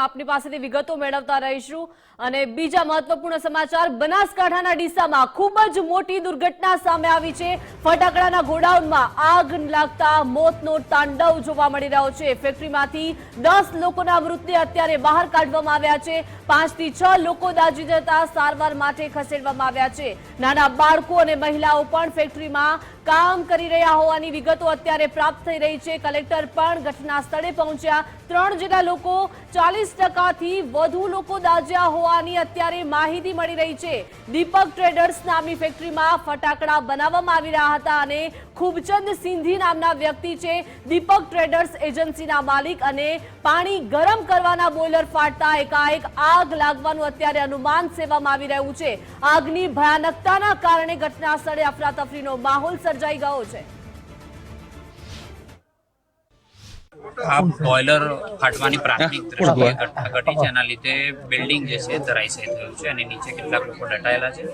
આપની પાસેથી વિગતો મેળવતા રહીશું. અને બીજા મહત્વપૂર્ણ સમાચાર, બનાસકાંઠાના ડીસામાં ખૂબ જ મોટી દુર્ઘટના સામે આવી છે. ફટાકડાના ગોડાઉનમાં આગ લાગતા મોતનો તાંડવ જોવા મળી રહ્યો છે. ફેક્ટરીમાંથી દસ લોકોના મૃતદેહ અત્યારે બહાર કાઢવામાં આવ્યા છે. પાંચથી છ લોકો દાજી જતા સારવાર માટે ખસેડવામાં આવ્યા છે. નાના બાળકો અને મહિલાઓ પણ ફેક્ટરીમાં કામ કરી રહ્યા હોવાની વિગતો અત્યારે પ્રાપ્ત થઈ રહી છે. કલેક્ટર પણ ઘટના સ્થળે પહોંચ્યા. ત્રણ જેટલા લોકો ચાલીસ ટકાથી વધુ લોકો દાજ્યા હોવાની અત્યારે માહિતી મળી રહી છે. દીપક ટ્રેડર્સ નામની ફેક્ટરીમાં ફટાકડા બનાવવામાં આવી રહ્યા હતા અને ખૂબચંદ સિંધી નામના વ્યક્તિ છે દીપક ટ્રેડર્સ એજન્સીના માલિક અને પાણી ગરમ કરવાના બોઇલર ફાટતા એકાએક આગ લાગવાનું અત્યારે અનુમાન સેવામાં આવી રહ્યું છે. આગની ભયાનકતાના કારણે ઘટના સ્થળે અફરાતફરીનો માહોલ સર્જાઈ ગયો છે. આ બોઇલર ફાટવાની પ્રાથમિક દ્રષ્ટિએ ઘટના ઘટી છે એના લીધે બિલ્ડિંગ જે છે ધરાશયી થયું છે અને નીચે કેટલાક લોકો દટાયેલા છે.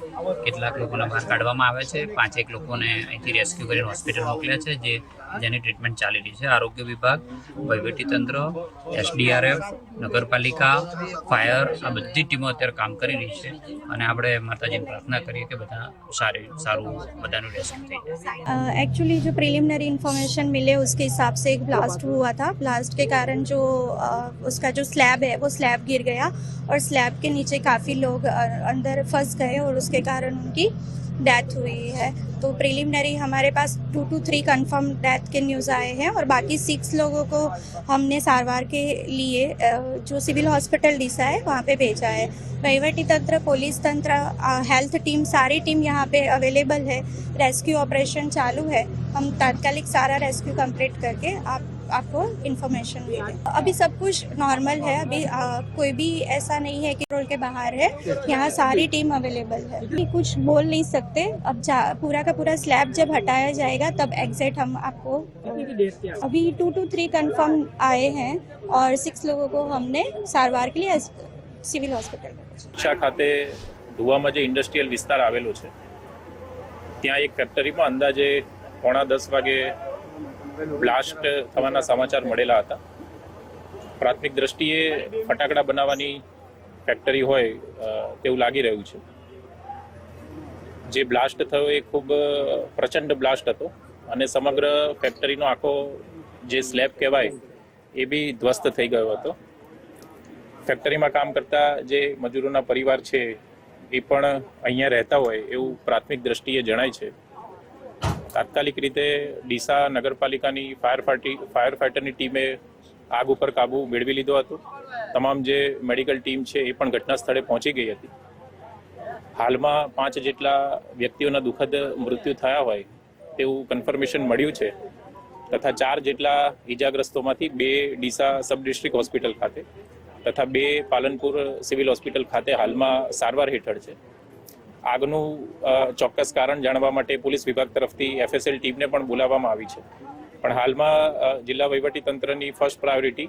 કેટલાક લોકોને બહાર કાઢવામાં આવે છે. પાંચેક લોકોને અહીંથી રેસ્ક્યુ કરીને હોસ્પિટલ મોકલ્યા છે જે જેની ટ્રીટમેન્ટ ચાલી રહી છે આરોગ્ય વિભાગ વહીવટીતંત્ર એસડીઆરએફ નગરપાલિકા ફાયર આ બધી ટીમો અત્યારે કામ કરી રહી છે અને આપણે માતાજીને પ્રાર્થના કરીએ કે બધા સારી સારું બધાનું રેસ્ક્યુ થઈ જાય एक्चुअली जो प्रिलिमिनरी इन्फॉर्मेशन मिले उसके हिसाब से एक ब्लास्ट हुआ था ब्लास्ट के कारण जो अ, उसका जो स्लैब है वो स्लैब गिर गया और स्लैब के नीचे काफ़ी लोग अ, अंदर फंस गए और उसके कारण उनकी डेथ हुई है। तो प्रिलिमिनरी हमारे पास two two three confirm death के न्यूज़ आए हैं और बाकी सिक्स लोगों को हमने सारवार के लिए जो सिविल हॉस्पिटल डीसा है, वहाँ पे भेजा है। वहीवटी तंत्र, पुलिस तंत्र हेल्थ टीम, सारी टीम यहाँ पे अवेलेबल है। रेस्क्यू ऑपरेशन चालू है। हम तात्कालिक सारा रेस्क्यू कंप्लीट करके आप आपको इन्फॉर्मेशन दे दें अभी सब कुछ नॉर्मल है अभी अ, कोई भी ऐसा नहीं है कि रोल के बाहर है यहाँ सारी टीम अवेलेबल है अभी कुछ बोल नहीं सकते अब जा पूरा का पूरा स्लैब जब हटाया जाएगा तब एग्जैक्ट हम आपको अभी टू टू थ्री कंफर्म आए हैं और सिक्स लोगों को हमने सारवार के लिए सिविल हॉस्पिटल में भेजा। શિક્ષા ખાતે ધુવામાં જે ઇન્ડસ્ટ્રીયલ વિસ્તાર આવેલો છે ત્યાં એક ફેક્ટરીમાં અંદાજે પોણા દસ વાગે બ્લાસ્ટ થવાના સમાચાર મળેલા હતા. પ્રાથમિક દ્રષ્ટિએ ફટાકડા બનાવવાની ફેક્ટરી હોય તેવું લાગી રહ્યું છે. જે બ્લાસ્ટ થયો એ ખૂબ પ્રચંડ બ્લાસ્ટ હતો અને સમગ્ર ફેક્ટરીનો આખો જે સ્લેબ કહેવાય, એ બી ધ્વસ્ત થઈ ગયો હતો. ફેક્ટરીમાં કામ કરતા જે મજૂરોના પરિવાર છે, એ પણ અહીંયા રહેતા હોય એવું પ્રાથમિક દ્રષ્ટિએ જણાય છે. તાત્કાલિક રીતે ડીસા નગરપાલિકાની ફાયર ફાટી, ફાયર ફાઈટરની ટીમે આગ ઉપર કાબુ મેળવી લીધો હતો. તમામ જે મેડિકલ ટીમ છે એ પણ ઘટના સ્થળે પહોંચી ગઈ હતી. હાલમાં પાંચ જેટલા વ્યક્તિઓના દુઃખદ મૃત્યુ થયા હોય તેવું કન્ફર્મેશન મળ્યું છે તથા ચાર જેટલા ઈજાગ્રસ્તોમાંથી બે ડીસા સબ ડિસ્ટ્રિક્ટ હોસ્પિટલ ખાતે તથા બે પાલનપુર સિવિલ હોસ્પિટલ ખાતે હાલમાં સારવાર હેઠળ છે. આગનું ચોક્કસ કારણ જાણવા માટે પોલીસ વિભાગ તરફથી એફએસએલ ટીમને પણ બોલાવવામાં આવી છે. પણ હાલમાં જિલ્લા તંત્રની ફર્સ્ટ પ્રાયોરિટી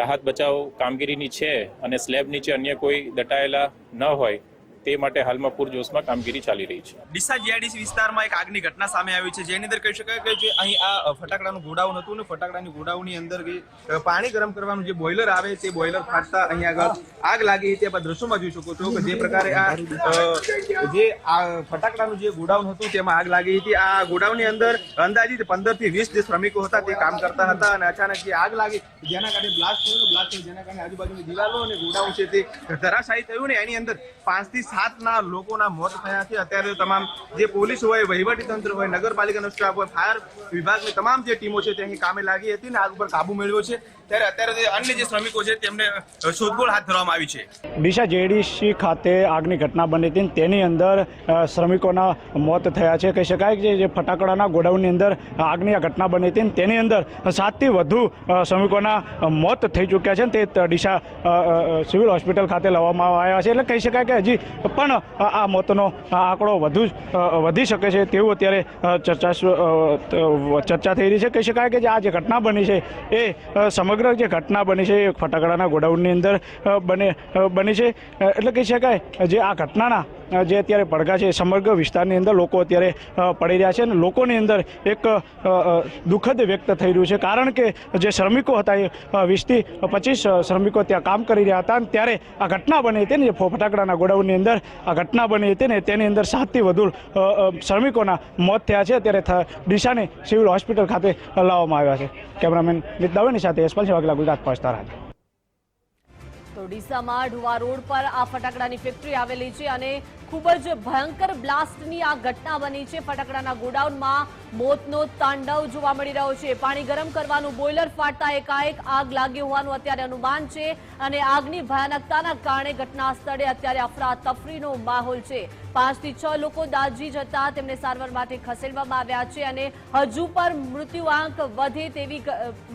રાહત બચાવ કામગીરીની છે અને સ્લેબ નીચે અન્ય કોઈ દટાયેલા ન હોય તે માટે હાલમાં પૂરજોશમાં કામગીરી ચાલી રહી છે. ડીસા જીઆઈડીસી વિસ્તારમાં એક આગની ઘટના સામે આવી છે. જેની અંદર કહી શકાય કે અહીં આ ફટાકડાનું ગોડાઉન હતું ને ફટાકડાની ગોડાઉનની અંદર પાણી ગરમ કરવાનું જે બોઇલર આવે તે બોઇલર ફાટતા અહીં આગળ આગ લાગી તે આપણે દ્રશ્યોમાં જોઈ શકો છો કે જે પ્રકારે આ જે આ ફટાકડાનું જે ગોડાઉન હતું તેમાં આગ લાગી હતી. આ ગોડાઉનની અંદર અંદાજિત પંદરથી વીસ જે શ્રમિકો હતા તે કામ કરતા હતા અને અચાનક જે આગ લાગી જેના કારણે બ્લાસ્ટ થયું. બ્લાસ્ટ થયું જેના કારણે આજુબાજુની દિવાલો અને ગોડાઉન છે તે ધરાશાયી થયું ને એની અંદર પાંચથી સાતના લોકોના મોત થયા છે. અત્યારે તમામ જે પોલીસ હોય, વહીવટી તંત્ર હોય, નગરપાલિકાનો સ્ટાફ હોય ફાયર વિભાગની તમામ જે ટીમો છે, તે અહીં કામે લાગી હતી ને આગ ઉપર કાબુ મેળવ્યો છે. ત્યારે ડીસા જેડીસી ખાતે આગની ઘટના બની હતી તેની અંદર શ્રમિકોના મોત થયા છે. કહી શકાય કે જે ફટાકડાના ગોડાઉનની અંદર આગની આ ઘટના બની હતી તેની અંદર સાતથી વધુ શ્રમિકોના મોત થઈ ચૂક્યા છે તે ડીસા સિવિલ હોસ્પિટલ ખાતે લાવવામાં આવ્યા છે. એટલે કહી શકાય કે હજી પણ આ મોતનો આંકડો વધુ વધી શકે છે તેવું અત્યારે ચર્ચા ચર્ચા થઈ રહી છે. કહી શકાય કે જે આ જે ઘટના બની છે એ અ, સમગ્ર જે ઘટના બની છે એ ફટાકડાના ગોડાઉનની અંદર બને બની છે. એટલે કહી શકાય, જે આ ઘટનાના જે અત્યારે પડઘા છે સમગ્ર વિસ્તારની અંદર લોકો અત્યારે પડી રહ્યા છે અને લોકોની અંદર એક દુઃખદ વ્યક્ત થઈ રહ્યું છે. કારણ કે જે શ્રમિકો હતા એ વીસથી પચીસ શ્રમિકો ત્યાં કામ કરી રહ્યા હતા અને ત્યારે આ ઘટના બની હતી ને જે ફટાકડાના ગોડાઉનની અંદર, આ ઘટના બની હતી ને તેની અંદર સાતથી વધુ શ્રમિકોના મોત થયા છે. અત્યારે થ- ડીસાની સિવિલ હોસ્પિટલ ખાતે લાવવામાં આવ્યા છે. કેમેરામેન મિત દવેની સાથે યશપાલ વાઘેલા ગુજરાત પહોંચતા રહ્યા તો ડીસામાં ઢુવા રોડ પર આ ફટાકડાની ફેક્ટરી આવેલી છે અને ખૂબ જ ભયંકર બ્લાસ્ટની આ ઘટના બની છે. ફટાકડાના ગોડાઉનમાં મોતનો તાંડવ જોવા મળી રહ્યો છે. પાણી ગરમ કરવાનું બોઇલર ફાટતા એકાએક આગ લાગી હોવાનું અત્યારે અનુમાન છે અને આગની ભયાનકતાના કારણે ઘટના સ્થળે અત્યારે અફરાતફરીનો માહોલ છે. પાંચથી છ લોકો દાજી જતા તેમને સારવાર માટે ખસેડવામાં આવ્યા છે અને હજુ પણ મૃત્યુઆંક વધે તેવી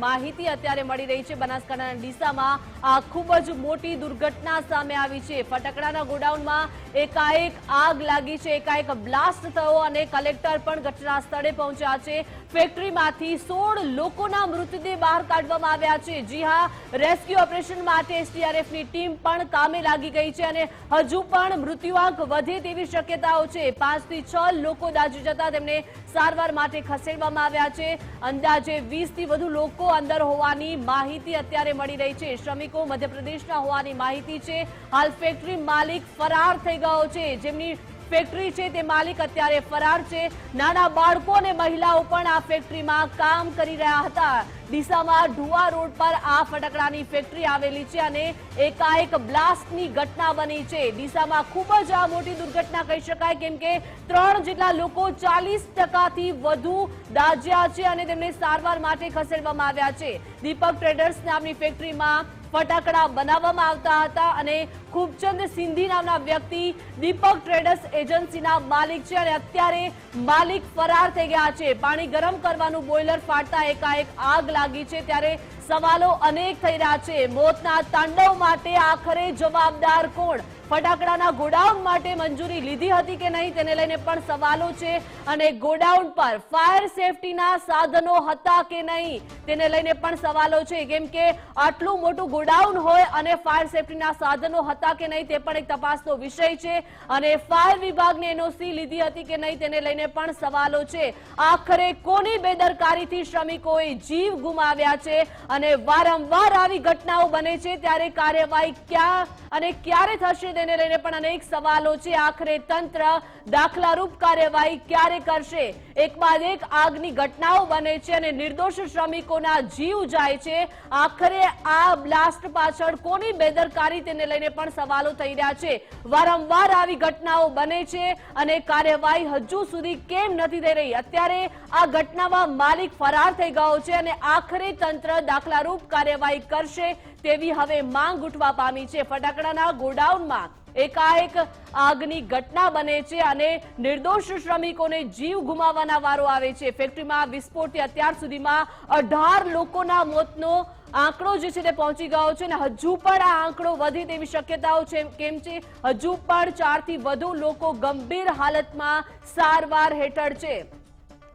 માહિતી અત્યારે મળી રહી છે. બનાસકાંઠાના ડીસામાં આ ખૂબ જ મોટી દુર્ઘટના સામે આવી છે. ફટાકડાના ગોડાઉનમાં એકાએક આગ લાગી છે. એકાએક બ્લાસ્ટ થયો અને કલેક્ટર પણ ઘટના સ્થળે પહોંચ્યા છે. ફેક્ટરીમાંથી સોળ લોકોના મૃતદેહ બહાર કાઢવામાં આવ્યા છે. જી હા, રેસ્ક્યુ ઓપરેશન માટે એસટીઆરએફની ટીમ પણ કામે લાગી ગઈ છે અને હજુ પણ મૃત્યુઆંક વધે તેવી શક્યતાઓ છે. પાંચથી છ લોકો દાજી જતા તેમને સારવાર માટે ખસેડવામાં આવ્યા છે. અંદાજે વીસથી વધુ લોકો અંદર હોવાની માહિતી અત્યારે મળી રહી છે. શ્રમિકો મધ્યપ્રદેશના હોવાની માહિતી છે. હાલ ફેક્ટરી માલિક ફરાર થઈ ગયો છે. જેમની ફેક્ટરી છે, તે માલિક અત્યારે ફરાર છે. નાના બાળકો અને મહિલાઓ પણ આ ફેક્ટરીમાં કામ કરી રહ્યા હતા. ડીસામાં ઢુવા રોડ પર આ ફટાકડાની ફેક્ટરી આવેલી છે અને એકાએક બ્લાસ્ટની ઘટના બની છે. ડીસામાં ખૂબ જ આ મોટી દુર્ઘટના કહી શકાય, કેમ કે ત્રણ જેટલા લોકો ચાલીસ ટકાથી વધુ દાજ્યા છે અને તેમને સારવાર માટે ખસેડવામાં આવ્યા છે. દીપક ટ્રેડર્સ નામની ફેક્ટરીમાં ફટાકડા બનાવવામાં આવતા હતા અને ખૂબચંદ સિંધી નામના વ્યક્તિ, દીપક ટ્રેડર્સ એજન્સીના માલિક છે અને અત્યારે માલિક ફરાર થઈ ગયા છે. પાણી ગરમ કરવાનું બોઇલર ફાટતા એકાએક આગ લાગી છે ત્યારે સવાલો અનેક થઈ રહ્યા છે. મોતના તાંડવ માટે આખરે જવાબદાર કોણ? ફટાકડાના ગોડાઉન માટે મંજૂરી લીધી હતી કે નહીં તેને લઈને પણ સવાલો છે અને ગોડાઉન પર ફાયર સેફટીના સાધનો હતા કે નહીં તેને લઈને પણ સવાલો છે. કેમ કે આટલું મોટું ગોડાઉન હોય અને ફાયર સેફટીના સાધનો હતા કે નહીં તે પણ એક તપાસનો વિષય છે. અને ફાયર વિભાગને એનઓસી લીધી હતી કે નહીં તેને લઈને પણ સવાલો છે. આખરે કોની બેદરકારીથી શ્રમિકોએ જીવ ગુમાવ્યા છે અને વારંવાર આવી ઘટનાઓ બને છે, ત્યારે કાર્યવાહી ક્યાં અને ક્યારે થશે તેને લઈને પણ અનેક સવાલો છે. આખરે તંત્ર દાખલારૂપ કાર્યવાહી ક્યારે કરશે? એક બાદ એક આગની ઘટનાઓ બને છે અને નિર્દોષ શ્રમિકોના જીવ જાય છે. આખરે આ બ્લાસ્ટ પાછળ કોની બેદરકારી તેને લઈને પણ સવાલો થઈ રહ્યા છે. વારંવાર આવી ઘટનાઓ બને છે અને કાર્યવાહી હજુ સુધી કેમ નથી થઈ રહી? અત્યારે આ ઘટનામાં માલિક ફરાર થઈ ગયો છે અને આખરે તંત્ર દાખલારૂપ કાર્યવાહી કરશે તેવી હવે માંગ ઉઠવા પામી છે. ફટાકડાના ગોડાઉનમાં એકાએક આગની ઘટના બને છે અને નિર્દોષ શ્રમિકોને જીવ ગુમાવવાના વારો આવે છે. ફેક્ટરીમાં વિસ્ફોટથી અત્યાર સુધીમાં અઢાર લોકોના મોતનો આંકડો જે છે તે પહોંચી ગયો છે અને હજુ પણ આ આંકડો વધે તેવી શક્યતાઓ છે કેમ છે? હજુ પણ ચારથી વધુ લોકો ગંભીર હાલતમાં સારવાર હેઠળ છે.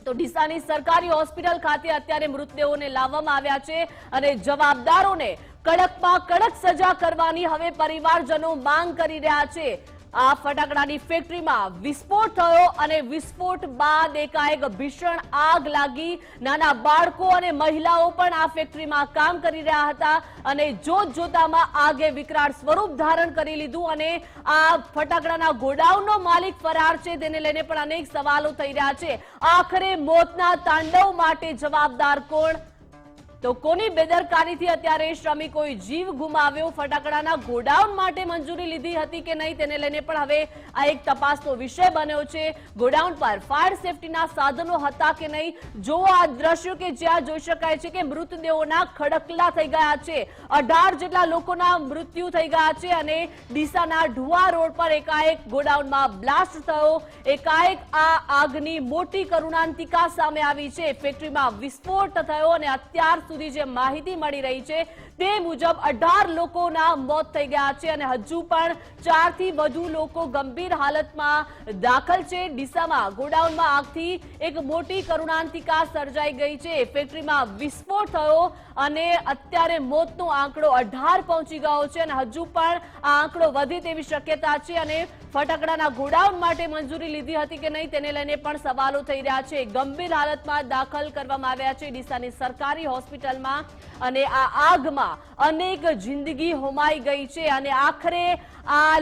તો ડીસાની સરકારી હોસ્પિટલ ખાતે અત્યારે મૃતદેહોને લાવવામાં આવ્યા છે અને જવાબદારોને કડકમાં કડક સજા કરવાની હવે પરિવારજનો માંગ કરી રહ્યા છે. આ ફટાકડાની ફેક્ટરીમાં વિસ્ફોટ થયો અને વિસ્ફોટ બાદ એકાએક ભીષણ આગ લાગી. નાના બાળકો અને મહિલાઓ પણ આ ફેક્ટરીમાં કામ કરી રહ્યા હતા અને જોત જોતામાં આગે વિકરાળ સ્વરૂપ ધારણ કરી લીધું અને આ ફટાકડાના ગોડાઉનનો માલિક ફરાર છે. તેને લઈને પણ અનેક સવાલો થઈ રહ્યા છે. આખરે મોતના તાંડવ માટે જવાબદાર કોણ? તો કોની બેદરકારીથી અત્યારે શ્રમિકોએ જીવ ગુમાવ્યો? ફટાકડાના ગોડાઉન માટે મંજૂરી લીધી હતી કે નહીં તેને લઈને પણ હવે આ એક તપાસનો વિષય બન્યો છે. ગોડાઉન પર ફાયર સેફટીના સાધનો હતા કે નહીં? જો આ દ્રશ્યો કે જ્યાં જોઈ શકાય છે કે મૃતદેહોના ખડકલા થઈ ગયા છે. અઢાર જેટલા લોકોના મૃત્યુ થઈ ગયા છે અને ડીસાના ઢુવા રોડ પર એકાએક ગોડાઉનમાં બ્લાસ્ટ થયો. એકાએક આ આગની મોટી કરુણાંતિકા સામે આવી છે. ફેક્ટરીમાં વિસ્ફોટ થયો અને અત્યાર સુધી જે માહિતી મળી રહી છે તે મુજબ અઢાર લોકોના મોત થઈ ગયા છે અને હજુ પણ ચારથી વધુ લોકો ગંભીર હાલતમાં દાખલ છે. ડીસામાં, ગોડાઉનમાં આગથી એક મોટી કરુણાંતિકા સર્જાઈ ગઈ છે. ફેક્ટરીમાં વિસ્ફોટ થયો અને અત્યારે મોતનો આંકડો અઢાર પહોંચી ગયો છે અને હજુ પણ આ આંકડો વધે તેવી શક્યતા છે અને ફટાકડાના ગોડાઉન માટે મંજૂરી લીધી હતી કે નહીં તેને લઈને પણ સવાલો થઈ રહ્યા છે. ગંભીર હાલતમાં દાખલ કરવામાં આવ્યા છે ડીસાની સરકારી હોસ્પિટલમાં અને આ આગમાં અનેક જિંદગી હોમાઈ ગઈ છે અને આખરે આ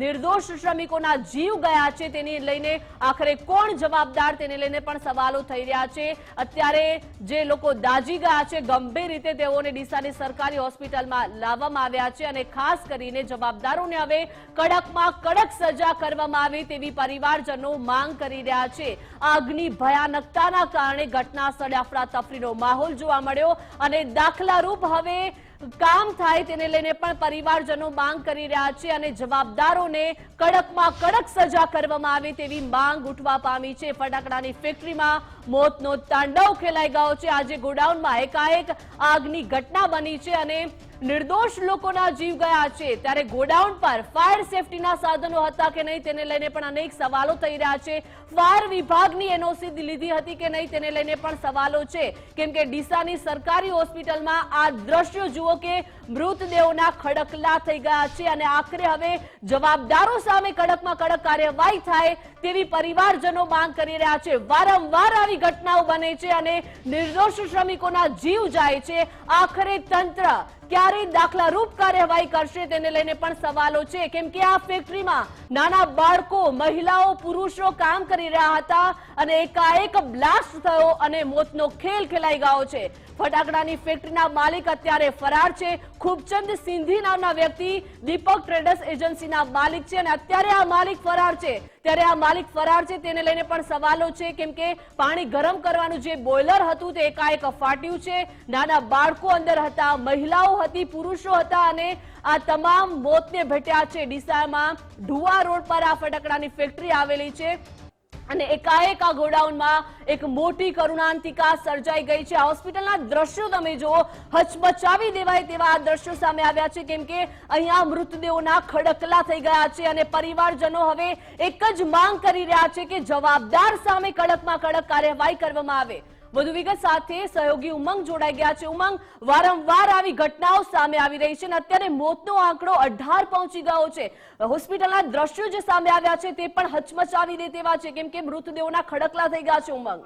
નિર્દોષ શ્રમિકોના જીવ ગયા છે તેને લઈને આખરે કોણ જવાબદાર તેને લઈને પણ સવાલો થઈ રહ્યા છે. અત્યારે જે લોકો દાજી ગયા છે, ગંભીર રીતે તેઓને ડીસાની સરકારી હોસ્પિટલમાં લાવવામાં આવ્યા છે અને ખાસ કરીને જવાબદારોને હવે કડકમાં કડક સજા કરવામાં આવે તેવી પરિવારજનો માંગ કરી રહ્યા છે. આગની ભયાનકતાના કારણે ઘટના સ્થળે અફરાતફરીનો માહોલ જોવા મળ્યો અને દાખલારૂપ હવે કામ થાય તેને લઈને પણ પરિવારજનો માંગ કરી રહ્યા છે અને જવાબદારોને કડકમાં કડક સજા કરવામાં આવે તેવી માંગ ઉઠવા પામી છે. ફટાકડાની ફેક્ટરીમાં મોતનો તાંડવ ખેલાઈ ગયો છે. આજે ગોડાઉનમાં એકાએક આગની ઘટના બની છે અને નિર્દોષ લોકોના જીવ ગયા છે. ત્યારે ગોડાઉન પર ફાયર સેફટીના સાધનો હતા કે નહીં તેને લઈને પણ અનેક સવાલો થઈ રહ્યા છે. ફાયર વિભાગની એનઓસી લીધી હતી કે નહીં તેને લઈને પણ સવાલો છે. કેમ કે ડીસાની સરકારી હોસ્પિટલમાં આ દ્રશ્યો જુઓ કે મૃતદેહોના ખડકલા થઈ ગયા છે અને આખરે હવે જવાબદારો સામે કડકમાં કડક કાર્યવાહી થાય તેવી પરિવારજનો માંગ કરી રહ્યા છે. વારંવાર આવી ઘટનાઓ બને છે અને નિર્દોષ શ્રમિકોના જીવ જાય છે. આખરે તંત્ર ક્યારે દાખલારૂપ કાર્યવાહી કરશે તેને લઈને પણ સવાલો છે. કેમ કે આ ફેક્ટરીમાં નાના બાળકો, મહિલાઓ, પુરુષો કામ કરી રહ્યા હતા અને એકાએક બ્લાસ્ટ થયો અને મોતનો ખેલ ખેલાઈ ગયો છે. ફટાકડાની ફેક્ટરીના માલિક અત્યારે ફરાર છે. ખૂબચંદ સિંધી નામના વ્યક્તિ, દીપક ટ્રેડર્સ એજન્સીના માલિક છે અને અત્યારે આ માલિક ફરાર છે. ત્યારે આ માલિક ફરાર છે, તેને લઈને પણ સવાલો છે. કેમ કે પાણી ગરમ કરવાનું જે બોઇલર હતું તે એકાએક ફાટ્યું છે. નાના બાળકો અંદર હતા, મહિલાઓ હતી, પુરુષો હતા અને આ તમામ મોતને ભેટ્યા છે. ડીસામાં ઢુવા રોડ પર આ ફટાકડાની ફેક્ટરી આવેલી છે. અને એકાએક આ ગોડાઉનમાં એક મોટી કરુણાંતિકા સર્જાઈ ગઈ છે. હોસ્પિટલના દ્રશ્યો તમે જુઓ. હચમચાવી દેવાય તેવા આ દ્રશ્યો સામે આવ્યા છે, કેમ કે અહીંયા મૃતદેહોના ખડકલા થઈ ગયા છે અને પરિવારજનો હવે એક જ માંગ કરી રહ્યા છે કે જવાબદાર સામે કડકમાં કડક કાર્યવાહી કરવામાં આવે. વધુ વિગત સાથે સહયોગી ઉમંગ જોડાઈ ગયા છે. ઉમંગ, વારંવાર આવી ઘટનાઓ સામે આવી રહી છે અને અત્યારે મોતનો આંકડો અઢાર પહોંચી ગયો છે. હોસ્પિટલના દ્રશ્યો જે સામે આવ્યા છે તે પણ હચમચાવી દે તેવા છે, કેમ કે મૃતદેહોના ખડકલા થઈ ગયા છે ઉમંગ.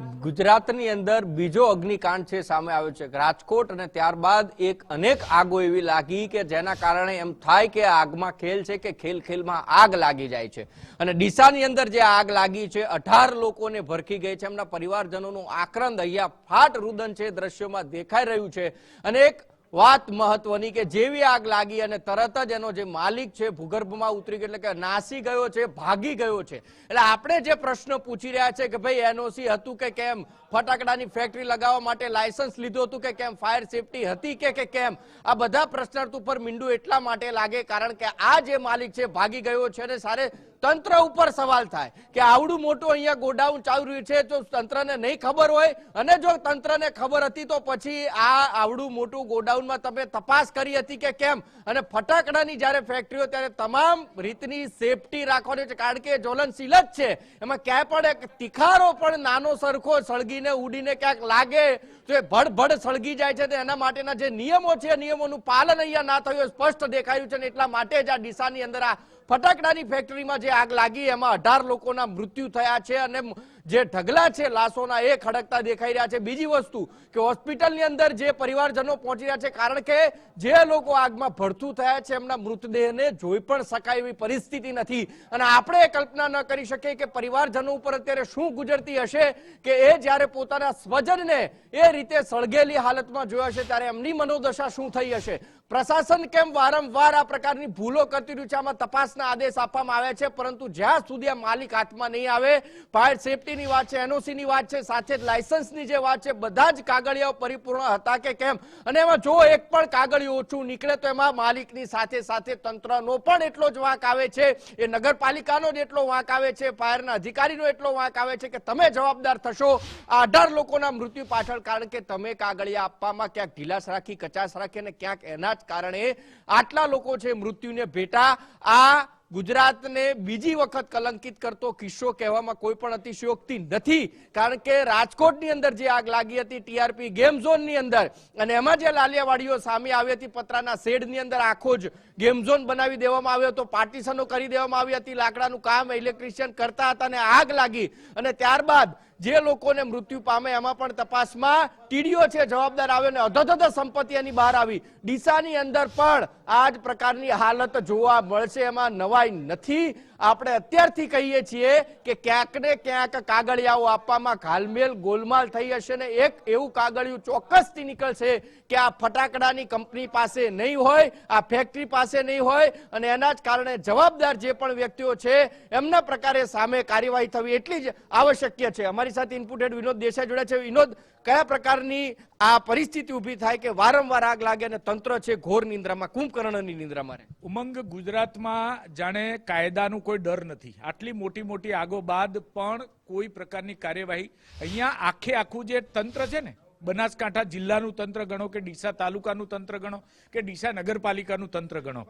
ગુજરાતની અંદર બીજો અગ્નિકાંડ છે, સામે આવ્યો છે. રાજકોટ અને ત્યારબાદ એક અનેક આગો એવી લાગી કે જેના કારણે એમ થાય કે આગમાં ખેલ છે કે ખેલ ખેલમાં આગ લાગી જાય છે. અને ડીસાની અંદર જે આગ લાગી છે, અઢાર લોકોને ભરખી ગઈ છે. એમના પરિવારજનોનું આક્રંદ અહીંયા ફાટ રુદન છે દ્રશ્યોમાં દેખાઈ રહ્યું છે. અને એક વાત મહત્વની કે જેવી આગ લાગી અને તરત જ એનો જે માલિક છે ભૂગર્ભમાં ઉતરી ગયો, એટલે કે નાસી ગયો છે, ભાગી ગયો છે. એટલે આપણે જે પ્રશ્ન પૂછી રહ્યા છે કે ભાઈ, એનઓસી હતું કે કેમ? ફટાકડાની ફેક્ટરી લગાવવા માટે લાયસન્સ લીધું હતું કે કેમ? ફાયર સેફટી હતી કે કે કેમ? આ બધા પ્રશ્નાર્થ ઉપર મીંડું એટલા માટે લાગે, કારણ કે આ જે માલિક છે, ભાગી ગયો છે અને સારે તંત્ર ઉપર સવાલ થાય કે આવડું મોટું અહીંયા ગોડાઉન ચાલી રહ્યું છે, જો તંત્રને નહીં ખબર હોય, અને જો તંત્રને ખબર હતી તો પછી આ આવડું મોટું ગોડાઉનમાં તમે તપાસ કરી હતી કે કેમ? અને ફટાકડાની જ્યારે ફેક્ટરીઓ ત્યારે તમામ રીતની સેફટી રાખવાની છે, કારણ કે જ્વલનશીલ જ છે. એમાં ક્યાંય પણ એક તિખારો પણ નાનો સરખો સળગીને ઉડીને ક્યાંક લાગે, તો એ ભડભડ સળગી જાય છે એના માટેના જે નિયમો છે નિયમોનું પાલન અહીંયા ના થયું સ્પષ્ટ દેખાયું છે ને એટલા માટે જ આ દિશાની અંદર આ ફટાકડાની ફેક્ટરીમાં જે આગ લાગી, એમાં અઢાર લોકોના મૃત્યુ થયા છે અને જે ઢગલા છે, લાશોના એ ખડકતા દેખાઈ રહ્યા છે. બીજી વસ્તુ કે હોસ્પિટલની અંદર જે પરિવારજનો પહોંચી રહ્યા છે, કારણ કે જે લોકો આગમાં ભડથું થયા છે, એમના મૃતદેહને જોઈ પણ શકાય એવી પરિસ્થિતિ નથી. અને આપણે કલ્પના ન કરી શકીએ કે પરિવારજનો ઉપર અત્યારે શું ગુજરતી હશે કે એ જ્યારે પોતાના સ્વજનને એ રીતે સળગેલી હાલતમાં જોયા છે ત્યારે એમની મનોદશા શું થઈ હશે? પ્રશાસન કેમ વારંવાર આ પ્રકારની ભૂલો કરતી રહ્યું છે? આમાં તપાસના આદેશ આપવામાં આવ્યા છે, પરંતુ જ્યાં સુધી આ માલિક હાથમાં નહીં આવે, ફાયર સેફટીની વાત છે એનઓસી ની વાત છે, સાથે જ લાયસન્સની જે વાત છે, બધા જ કાગળિયાઓ પરિપૂર્ણ હતા કે કેમ? અને એમાં જો એક પણ કાગળિયું ઓછું નીકળે તો એમાં માલિકની સાથે સાથે તંત્રનો પણ એટલો જ વાંક આવે છે. એ નગરપાલિકાનો જ એટલો વાંક આવે છે, ફાયરના અધિકારીનો એટલો વાંક આવે છે કે તમે જવાબદાર થશો. આ અઢાર લોકોના મૃત્યુ પાછળ કારણ કે તમે કાગળિયા આપવામાં ક્યાંક ઢીલાસ રાખી કચાસ રાખી અને ક્યાંક એના જ કારણે આટલા લોકો છે મૃત્યુને ભેટા. આ ગુજરાતને બીજી વખત કલંકિત કરતો કિસ્સો કહેવામાં કોઈ પણ અતિશયોક્તિ નથી. કારણ કે રાજકોટની અંદર જે આગ લાગી હતી, ટીઆરપી ગેમ ઝોનની અંદર, અને એમાં જે લાલિયાવાડીઓ સામે આવી હતી, પતરાના શેડની અંદર આખો જ ગેમ ઝોન બનાવી દેવામાં આવ્યો હતો, પાર્ટીશનો કરી દેવામાં આવી હતી, લાકડાનું કામ ઇલેક્ટ્રિશિયન કરતા હતા, અને આગ લાગી. અને ત્યારબાદ જે લોકોને મૃત્યુ પામે એમાં પણ તપાસમાં ટીડીઓ છે, જવાબદાર આવ્યો અને અધધધ સંપત્તિ એની બહાર આવી. ડીસાની અંદર પણ આ જ પ્રકારની હાલત જોવા મળશે, એમાં નવાઈ નથી. આપણે અત્યારથી કહીએ છીએ કે ક્યાંક ને ક્યાંક કાગળિયાઓ આપવામાં ઘાલમેલ, ગોલમાલ થઈ હશે ને એક એવું કાગળિયું ચોક્કસથી નીકળશે કે આ ફટાકડાની કંપની પાસે નહીં હોય, આ ફેક્ટરી પાસે નહીં હોય અને એના જ કારણે જવાબદાર જે પણ વ્યક્તિઓ છે, એમના પ્રકારે સામે કાર્યવાહી થવી એટલી જ આવશ્યક છે. અમારી સાથે ઇનપુટેડ વિનોદ દેસાઈ જોડે છે. વિનોદ કયા પ્રકારની આ પરિસ્થિતિ ઊભી થાય કે વારંવાર આગ લાગે અને તંત્ર છે ઘોર નિંદ્રામાં, કુંભકર્ણની નિંદ્રામાં રહે? ઉમંગ ગુજરાતમાં જાણે કાયદાનું કોઈ ડર નથી. આટલી મોટી મોટી આગો બાદ પણ કોઈ પ્રકારની કાર્યવાહી અહીંયા આખે આખું જે તંત્ર છે ને, બનાસકાંઠા જિલ્લાનું તંત્ર ગણો કે ડીસા તાલુકાનું તંત્ર ગણો કે ડીસા નગરપાલિકાનું તંત્ર ગણો.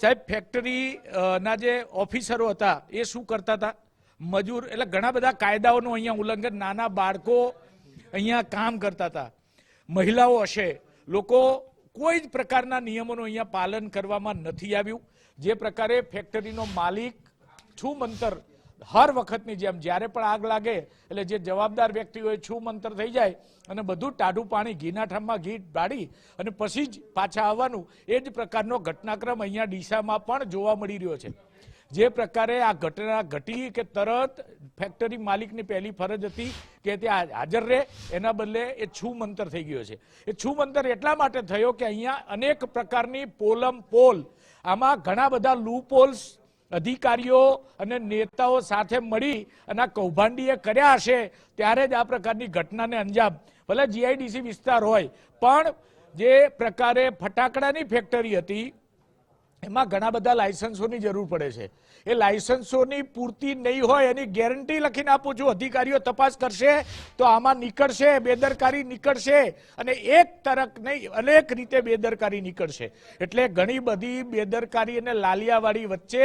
સાહેબ ફેક્ટરી ના જે ઓફિસરો હતા, એ શું કરતા હતા? મજૂર, એટલે ઘણા બધા કાયદાઓનું અહીંયા ઉલ્લંઘન. નાના બાળકો અહીંયા કામ કરતા હતા. મહિલાઓ હશે. લોકો કોઈ જ પ્રકારના નિયમોનું અહીંયા પાલન કરવામાં નથી આવ્યું. જે પ્રકારે ફેક્ટરીનો માલિક છું મંતર હર વખતની જેમ જ્યારે પણ આગ લાગે, એટલે જે જવાબદાર વ્યક્તિ હોય છું મંતર થઈ જાય અને બધું ટાઢું પાણી ઘીના ઠામમાં ઘી ડાળી અને પછી જ પાછા આવવાનું, એ જ પ્રકારનો ઘટનાક્રમ અહીંયા ડીસામાં પણ જોવા મળી રહ્યો છે. જે પ્રકારે આ ઘટના ઘટી કે તરત ફેક્ટરી માલિકની પહેલી ફરજ હતી કે તે હાજર રહે, એના બદલે એ છું મંતર થઈ ગયો છે. એ છું મંતર એટલા માટે થયો કે અહીંયા અનેક પ્રકારની પોલમ પોલ, આમાં ઘણા બધા લૂપોલ્સ અધિકારીઓ અને નેતાઓ સાથે મળી અને કૌભાંડીએ કર્યા હશે ત્યારે જ આ પ્રકારની ઘટનાને અંજામ. ભલે જીઆઈડીસી વિસ્તાર હોય, પણ જે પ્રકારે ફટાકડાની ફેક્ટરી હતી એમાં ઘણા બધા લાયસન્સોની જરૂર પડે છે. એ લાયસન્સોની પૂર્તિ નહીં હોય એની ગેરંટી લખીને આપું છું. અધિકારીઓ તપાસ કરશે તો આમાં નીકળશે, બેદરકારી નીકળશે અને એક તરક નહીં, અનેક રીતે બેદરકારી નીકળશે. એટલે ઘણી બધી બેદરકારી અને લાલિયાવાડી વચ્ચે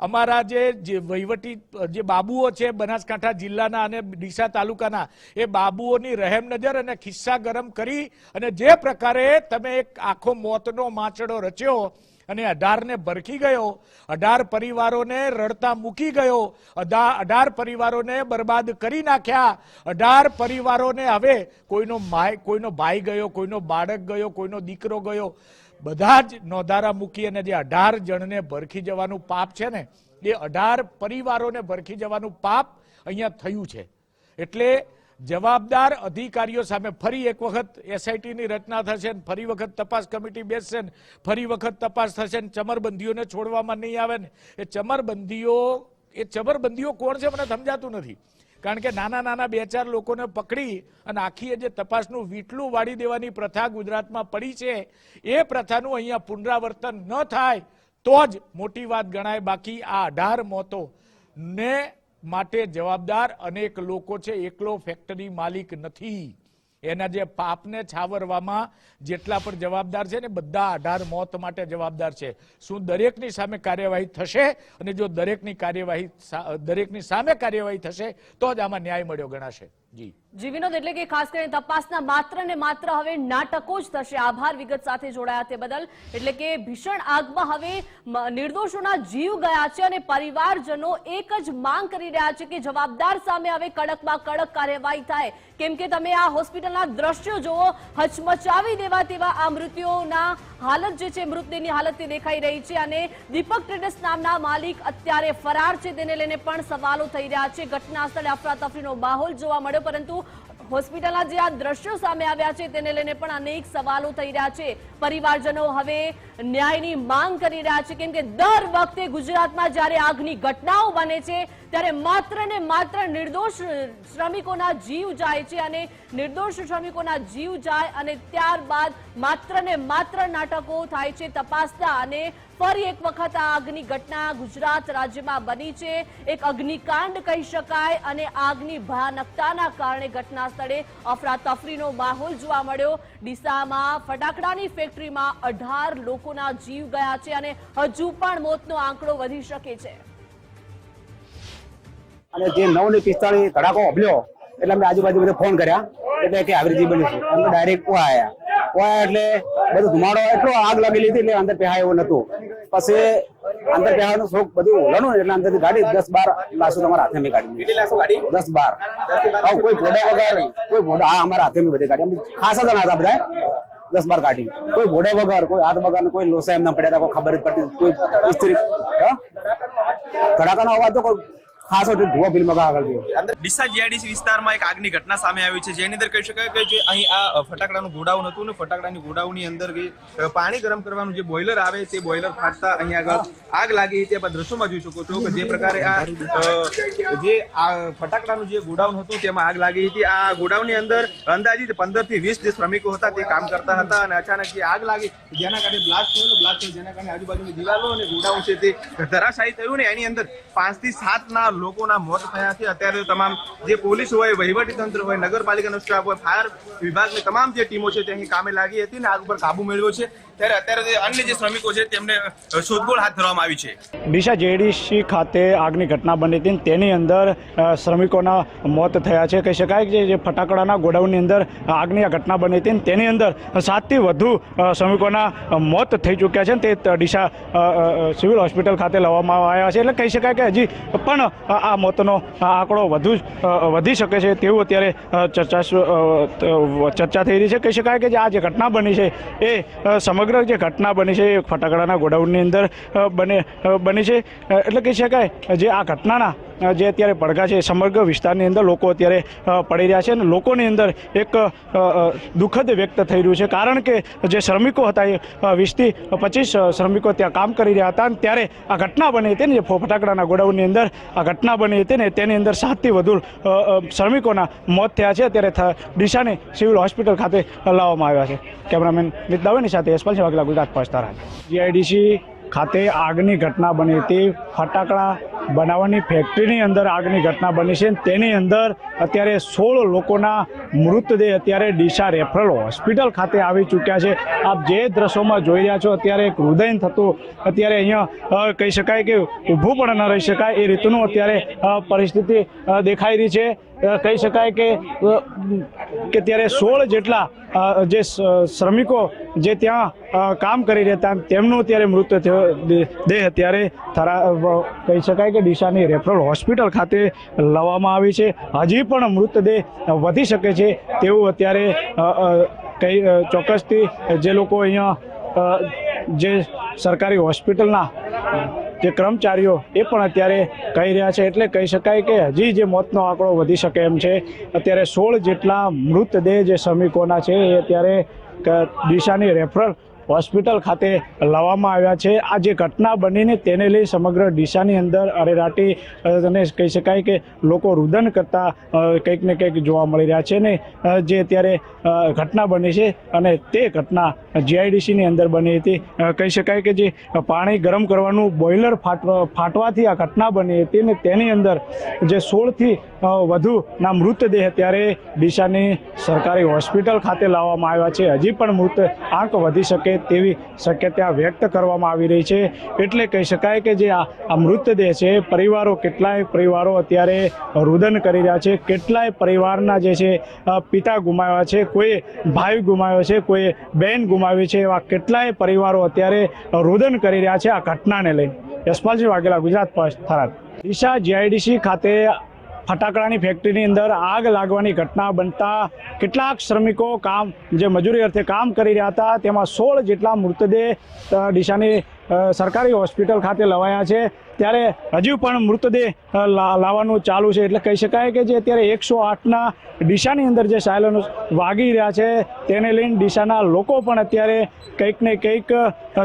અમારા જે જે વહીવટી, જે બાબુઓ છે બનાસકાંઠા જિલ્લાના અને ડીસા તાલુકાના, એ બાબુઓની રહેમ નજર અને ખિસ્સા ગરમ કરી અને જે પ્રકારે તમે એક આખો મોતનો માચડો રચ્યો અને અઢારને ભરખી ગયો. અઢાર પરિવારોને રડતા મૂકી ગયો. અઢાર અઢાર પરિવારોને બરબાદ કરી નાખ્યા. અઢાર પરિવારોને હવે કોઈનો માય, કોઈનો ભાઈ ગયો, કોઈનો બાળક ગયો, કોઈનો દીકરો ગયો. બધા જ નોંધારા મૂકી અને જે અઢાર જણને ભરખી જવાનું પાપ છે ને, એ અઢાર પરિવારોને ભરખી જવાનું પાપ અહીંયા થયું છે. એટલે જવાબદાર અધિકારીઓ સામે ફરી એક વખત એસઆઈટીની રચના થશે ને ફરી વખત તપાસ કમિટી બેસશે ફરી વખત તપાસ થશે ને ચમરબંધીઓને છોડવામાં નહીં આવે ને. એ ચમરબંધીઓ એ ચમરબંધીઓ કોણ છે મને સમજાતું નથી. કારણ કે નાના નાના બે ચાર લોકોને પકડી અને આખી જે તપાસનું વીટલું વાળી દેવાની પ્રથા ગુજરાતમાં પડી છે, એ પ્રથાનું અહીંયા પુનરાવર્તન ન થાય તો જ મોટી વાત ગણાય. બાકી આ અઢાર મોતો ને માટે જવાબદાર અનેક લોકો છે. એકલો ફેક્ટરી માલિક નથી. એના જે પાપને છાવરવામાં જેટલા પણ જવાબદાર છે ને બધા અઢાર મોત માટે જવાબદાર છે. શું દરેકની સામે કાર્યવાહી થશે? અને જો દરેકની કાર્યવાહી દરેકની સામે કાર્યવાહી થશે, તો જ આમાં ન્યાય મળ્યો ગણાશે. જી. જી વિનોદ એટલે કે ખાસ કરીને તપાસના માત્ર ને માત્ર હવે નાટકો જ થશે. આભાર વિગત સાથે જોડાયા તે બદલ. એટલે કે ભીષણ આગમાં હવે નિર્દોષોના જીવ ગયા છે અને પરિવારજનો એક જ માંગ કરી રહ્યા છે કે જવાબદાર સામે હવે કડકમાં કડક કાર્યવાહી થાય. કેમ કે તમે આ હોસ્પિટલના દ્રશ્યો જુઓ, હચમચાવી દેવા તેવા આ મૃત્યુઓના હાલત જે છે, મૃતદેહની હાલત તે દેખાઈ રહી છે અને દીપક ટ્રેડર્સ નામના માલિક અત્યારે ફરાર છે. તેને લઈને પણ સવાલો થઈ રહ્યા છે. ઘટના સ્થળે અફરાતફરીનો માહોલ જોવા મળ્યો, પરંતુ હોસ્પિટલના જે આ દ્રશ્યો સામે આવ્યા છે તેને લઈને પણ અનેક સવાલો થઈ રહ્યા છે. પરિવારજનો હવે ન્યાયની માંગ કરી રહ્યા છે. કેમ કે દર વખતે ગુજરાતમાં જ્યારે આગની ઘટનાઓ બને છે ત્યારે માત્ર ને માત્ર નિર્દોષ શ્રમિકોના જીવ જાય છે અને નિર્દોષ શ્રમિકોના જીવ જાય અને ત્યારબાદ માત્ર ને માત્ર નાટકો થાય છે, તપાસતા અને ફરી એક વખત આ આગની ઘટના ગુજરાત રાજ્યમાં બની છે. એક અગ્નિકાંડ કહી શકાય અને આગની ભયાનકતાના કારણે ઘટના સ્થળે અફરાતફરીનો માહોલ જોવા મળ્યો. ડીસામાં ફટાકડાની ફેક્ટરીમાં અઢાર લોકોના જીવ ગયા છે અને હજુ પણ મોતનો આંકડો વધી શકે છે. અને જે નવ ને પિસ્તાળીસ ધડાકો અભલ્યો એટલે અમે આજુબાજુ બધે ફોન કર્યા. એટલે કે આવી રીતે બન્યું છે. અમે ડાયરેક્ટ ઓ આયા. કોયા એટલે બધું ધુમાડો એટલો આગ લાગેલી હતી એટલે અંદર પહેરાય એવું નતું પછી અંદર પહેરાવાનું શોખ બધું ઓલાનું એટલે અંદરથી ગાડી દસ બાર લાશો તમારા હાથે મેં કાઢી ગાડી? દસ બાર. હવે કોઈ ઘોડા વગર કોઈ ઘોડા હા અમારા હાથે મેં બધી અમે ખાસા જણા હતા બધા દસ બાર કાઢી. કોઈ ઘોડે વગર કોઈ હાથ વગર કોઈ લોસા એમના પડ્યા હતા કોઈ ખબર જ પડતી કોઈ સ્ત્રી હા? ધડાકાનો અવાજ તો કોઈ ખાસો ધુઓ ફિલ્મ આગળ ડીસા જીઆઈડીસી વિસ્તારમાં એક આગની ઘટના સામે આવી છે. જેની અંદર કહી શકાય કે જે અહીં આ ફટાકડાનું ગોડાઉન હતું ને ફટાકડાની ગોડાઉનની અંદર પાણી ગરમ કરવાનું જે બોઇલર આવે તે બોઈલર ફાટતા અહીં આગળ આગ લાગી તે આપણે દ્રશ્યોમાં જોઈ શકો છો કે જે પ્રકારે આ જે આ ફટાકડાનું જે ગોડાઉન હતું તેમાં આગ લાગી હતી. આ ગોડાઉનની અંદર અંદાજિત પંદરથી વીસ જે શ્રમિકો હતા તે કામ કરતા હતા અને અચાનક જે આગ લાગી જેના કારણે બ્લાસ્ટ થયેલો બ્લાસ્ટ થયો જેના કારણે આજુબાજુની દિવાલો અને ગોડાઉન છે તે ધરાશાયી થયું ને એની અંદર પાંચથી સાત ના લોકોના મોત થયા છે. અત્યારે તમામ જે પોલીસ હોય, વહીવટી તંત્ર હોય, નગરપાલિકાનો સ્ટાફ હોય, ફાયર વિભાગની તમામ જે ટીમો છે, તે અહીં કામે લાગી હતી ને આગ ઉપર કાબુ મેળવ્યો છે. ત્યારે અત્યારે અન્ય જે શ્રમિકો છે તેમને શોધખોળ હાથ ધરવામાં આવી છે. ડીસા જેડીસી ખાતે આગની ઘટના બની હતી તેની અંદર શ્રમિકોના મોત થયા છે. કહી શકાય કે જે ફટાકડાના ગોડાઉનની અંદર આગની આ ઘટના બની હતી તેની અંદર સાતથી વધુ શ્રમિકોના મોત થઈ ચૂક્યા છે તે ડીસા સિવિલ હોસ્પિટલ ખાતે લાવવામાં આવ્યા છે. એટલે કહી શકાય કે હજી પણ આ મોતનો આંકડો વધુ વધી શકે છે તેવું અત્યારે ચર્ચા ચર્ચા થઈ રહી છે. કહી શકાય કે આ જે ઘટના બની છે એ અ, સમગ્ર જે ઘટના બની છે એ ફટાકડાના ગોડાઉનની અંદર બને બની છે. એટલે કહી શકાય જે આ ઘટનાના જે અત્યારે પડઘા છે સમગ્ર વિસ્તારની અંદર લોકો અત્યારે પડી રહ્યા છે અને લોકોની અંદર એક દુઃખદ વ્યક્ત થઈ રહ્યું છે. કારણ કે જે શ્રમિકો હતા એ વીસથી પચીસ શ્રમિકો ત્યાં કામ કરી રહ્યા હતા અને ત્યારે આ ઘટના બની હતી ને ફટાકડાના ગોડાઉનની અંદર આ ઘટના બની હતી ને તેની અંદર સાતથી વધુ શ્રમિકોના મોત થયા છે. અત્યારે થ- ડીસાની સિવિલ હોસ્પિટલ ખાતે લાવવામાં આવ્યા છે. કેમેરામેન મિત દવેની સાથે યશપાલ વાઘેલા, ગુજરાત પહોંચતા તારા જીઆઈડીસી ખાતે આગની ઘટના બની હતી. ફટાકડા બનાવવાની ફેક્ટરીની અંદર આગની ઘટના બની છે. તેની અંદર અત્યારે સોળ લોકોના મૃતદેહ અત્યારે ડીસા રેફરલ હોસ્પિટલ ખાતે આવી ચૂક્યા છે. આપ જે દ્રશ્યોમાં જોઈ રહ્યા છો, અત્યારે એક હૃદયન થતું, અત્યારે અહીંયા કહી શકાય કે ઊભું પણ ન રહી શકાય. એ રીતનું અત્યારે પરિસ્થિતિ દેખાઈ રહી છે. કહી શકાય કે કે ત્યારે સોળ જેટલા જે શ્રમિકો જે ત્યાં કામ કરી રહ્યા હતા તેમનું અત્યારે મૃત્યુ થયો દેહ અત્યારે થરા કહી શકાય કે ડીસાની રેફરલ હોસ્પિટલ ખાતે લાવવામાં આવી છે. હજી પણ મૃતદેહ વધી શકે છે તેવું અત્યારે અ, ચોક્કસથી જે લોકો અહીંયા જે સરકારી હોસ્પિટલના જે કર્મચારીઓ એ પણ અત્યારે કહી રહ્યા છે, એટલે કહી શકાય કે હજી જે મોતનો આંકડો વધી શકે એમ છે. અત્યારે સોળ જેટલા મૃતદેહ જે શ્રમિકોના છે, એ અત્યારે દિશાની રેફરલ હોસ્પિટલ ખાતે લાવવામાં આવ્યા છે. આ જે ઘટના બનીને તેને લઈ સમગ્ર ડીસાની અંદર અરેરાટી અને કહી શકાય કે લોકો રુદન કરતા કંઈક ને કંઈક જોવા મળી રહ્યા છે ને જે અત્યારે ઘટના બની છે અને તે ઘટના જીઆઈડીસીની અંદર બની હતી. કહી શકાય કે જે પાણી ગરમ કરવાનું બોઇલર ફાટવા ફાટવાથી આ ઘટના બની હતી ને તેની અંદર જે સોળથી વધુ વધુના મૃતદેહ અત્યારે ડીસાની સરકારી હોસ્પિટલ ખાતે લાવવામાં આવ્યા છે. હજી પણ મૃત આંક વધી શકે તેવી શક્યતા વ્યક્ત કરવામાં આવી રહી છે. એટલે કહી શકાય કે જે આ મૃતદેહ છે, પરિવારો કેટલાય પરિવારો અત્યારે રુદન કરી રહ્યા છે. કેટલાય પરિવારના જે છે પિતા ગુમાવ્યા છે, કોઈ ભાઈ ગુમાવ્યો છે, કોઈ બહેન ગુમાવી છે, એવા કેટલાય પરિવારો અત્યારે રુદન કરી રહ્યા છે આ ઘટનાને લઈને. યશપાલજી વાઘેલા, ગુજરાત ફર્સ્ટ થરાદ. ડીસા જીઆઈડીસી ખાતે ફટાકડાની ફેક્ટરીની અંદર આગ લાગવાની ઘટના બનતા કેટલાક શ્રમિકો કામ, જે મજૂરી અર્થે કામ કરી રહ્યા હતા, તેમાં સોળ જેટલા મૃતદેહ દિશાની સરકારી હોસ્પિટલ ખાતે લવાયા છે. ત્યારે હજુ પણ મૃતદેહ લાવવાનું ચાલુ છે. એટલે કહી શકાય કે જે અત્યારે એકસો આઠના ડીસાની અંદર જે સાયલનો વાગી રહ્યા છે, તેને લઈને ડીસાના લોકો પણ અત્યારે કંઈક ને કંઈક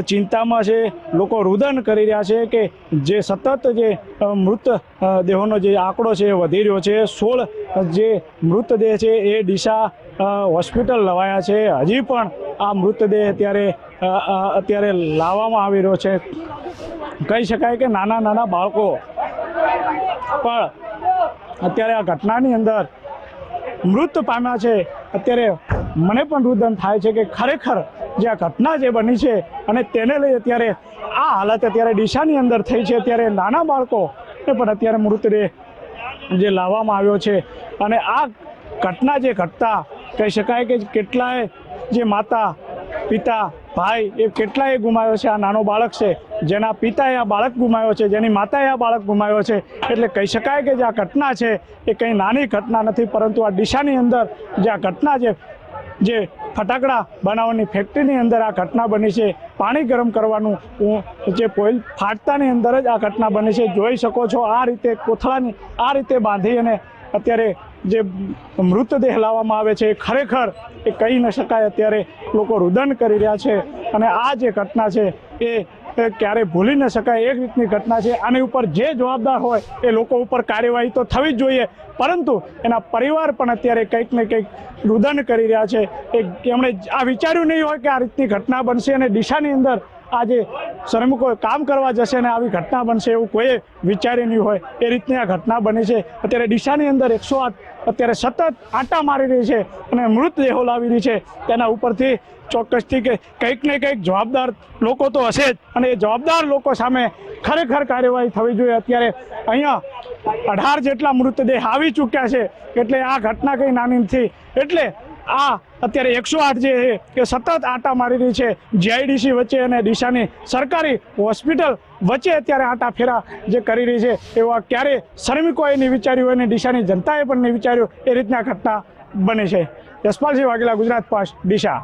ચિંતામાં છે. લોકો રુદન કરી રહ્યા છે કે જે સતત જે મૃત દેહોનો જે આંકડો છે એ વધી રહ્યો છે. સોળ જે મૃતદેહ છે એ ડીસા હોસ્પિટલ લવાયા છે. હજી પણ આ મૃતદેહ અત્યારે અત્યારે લાવવામાં આવી રહ્યો છે. કહી શકાય કે નાના નાના બાળકો. પણ અત્યારે આ ઘટનાની અંદર મૃત પામ્યા છે. અત્યારે મને પણ રુદન થાય છે કે ખરેખર જે આ ઘટના જે બની છે અને તેને લઈ અત્યારે આ હાલત અત્યારે ડીશાની અંદર થઈ છે. અત્યારે નાના બાળકો એ પણ અત્યારે મૃતદેહ જે લાવવામાં આવ્યો છે. અને આ ઘટના જે ઘટતા, કહી શકાય કે કેટલાય જે માતા, પિતા ભાઈ, એ કેટલાએ ગુમાવ્યો છે? આ નાનો બાળક છે. જેના પિતાએ આ બાળક ગુમાવ્યો છે, જેની માતાએ આ બાળક ગુમાવ્યો છે. એટલે કહી શકાય કે જે આ ઘટના છે, એ કંઈ નાની ઘટના નથી, પરંતુ આ દિશાની અંદર જે આ ઘટના છે, જે ફટાકડા બનાવવાની ફેક્ટરીની અંદર આ ઘટના બની છે, પાણી ગરમ કરવાનું જે પોઈલ ફાટતાની અંદર જ આ ઘટના બની છે. જોઈ શકો છો આ રીતે કોથળાની, આ રીતે બાંધી અને અત્યારે જે મૃતદેહ લાવવામાં આવે છે એ ખરેખર એ કહી ન શકાય. અત્યારે લોકો રુદન કરી રહ્યા છે અને આ જે ઘટના છે એ ક્યારે ભૂલી ન શકાય એક રીતની ઘટના છે. આની ઉપર જે જવાબદાર હોય એ લોકો ઉપર કાર્યવાહી તો થવી જ જોઈએ. પરંતુ એના પરિવાર પણ અત્યારે કંઈક ને કંઈક રુદન કરી રહ્યા છે. એ એમણે આ વિચાર્યું નહીં હોય કે આ રીતની ઘટના બનશે અને દિશાની અંદર આજે શ્રમિકો કામ કરવા જશે અને આવી ઘટના બનશે એવું કોઈએ વિચારી નહીં હોય. એ રીતની આ ઘટના બની છે. અત્યારે ડીસાની અંદર એકસો આઠ, અત્યારે સતત આંટા મારી રહી છે અને મૃતદેહો લાવી રહી છે. તેના ઉપરથી ચોક્કસથી કે કંઈક ને કંઈક જવાબદાર લોકો તો હશે જ અને એ જવાબદાર લોકો સામે ખરેખર કાર્યવાહી થવી જોઈએ. અત્યારે અહીંયા અઢાર જેટલા મૃતદેહ આવી ચૂક્યા છે. એટલે આ ઘટના કંઈ નાની નથી. એટલે આ અત્યારે એકસો આઠ જે છે કે સતત આંટા મારી રહી છે. જીઆઈડીસી વચ્ચે અને ડીસાની સરકારી હોસ્પિટલ વચ્ચે અત્યારે આંટા ફેરા જે કરી રહી છે. એવા ક્યારે શ્રમિકોએ નહીં વિચાર્યું અને ડીસાની જનતાએ પણ નહીં વિચાર્યું એ રીતના ઘટના બની છે. યશપાલસિંહ વાઘેલા, ગુજરાત પાસ ડીસા